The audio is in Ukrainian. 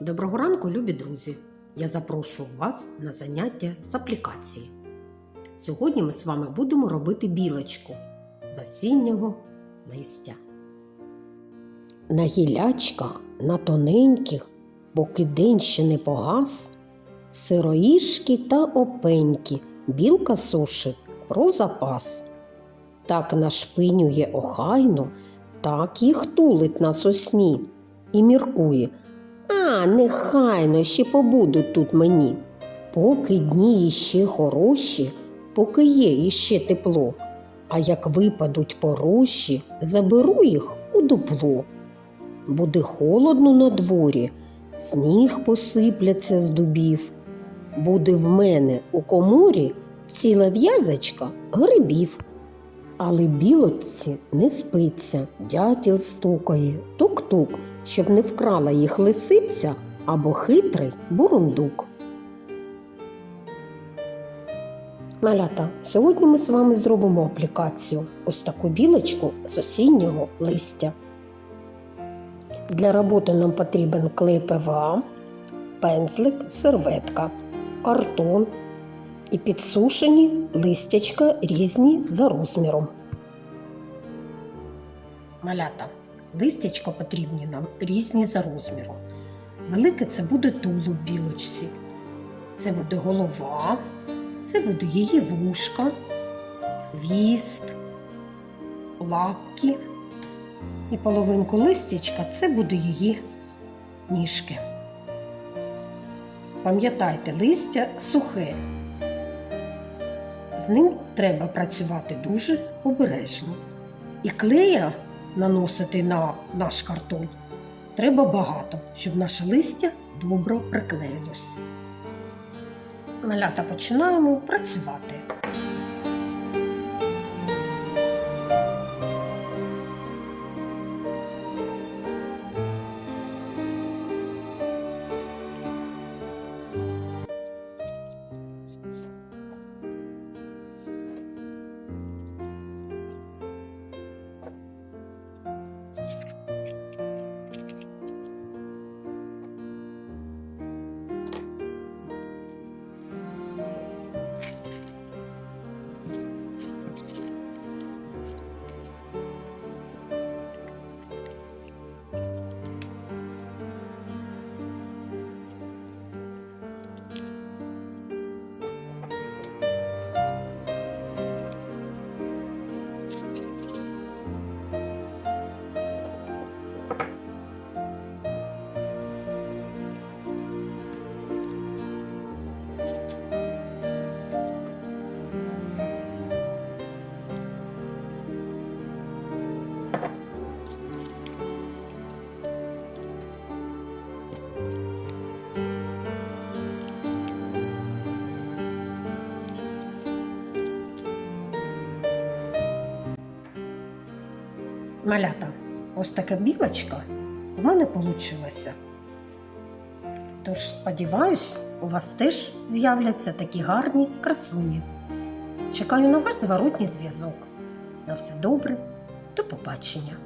Доброго ранку, любі друзі! Я запрошую вас на заняття з аплікації. Сьогодні ми з вами будемо робити білочку з осіннього листя. На гілячках, на тоненьких, поки день ще не погас, сироїшки та опеньки білка сушить про запас. Так нашпинює охайно, так їх тулить на сосні і міркує. А, нехайно ще побудуть тут мені. Поки дні іще хороші, поки є іще тепло, а як випадуть порожі, заберу їх у дупло. Буде холодно на дворі, сніг посипляться з дубів. Буде в мене у коморі ціла в'язочка грибів. Але білочці не спиться, дятіл стукає, тук-тук, щоб не вкрала їх лисиця або хитрий бурундук. Малята, сьогодні ми з вами зробимо аплікацію ось таку білочку з осіннього листя. Для роботи нам потрібен клей ПВА, пензлик, серветка, картон і підсушені листячка різні за розміром. Малята, листячка потрібні нам різні за розміром. Велике це буде тулуб білочці, це буде голова, це буде її вушка, хвіст, лапки. І половинку листячка це буде її ніжки. Пам'ятайте, листя сухе. З ним треба працювати дуже обережно. І клея наносити на наш картон треба багато, щоб наше листя добре приклеїлось. Малята починаємо працювати. Малята, ось така білочка в мене вийшла. Тож, сподіваюсь, у вас теж з'являться такі гарні красуні. Чекаю на ваш зворотній зв'язок. На все добре, до побачення!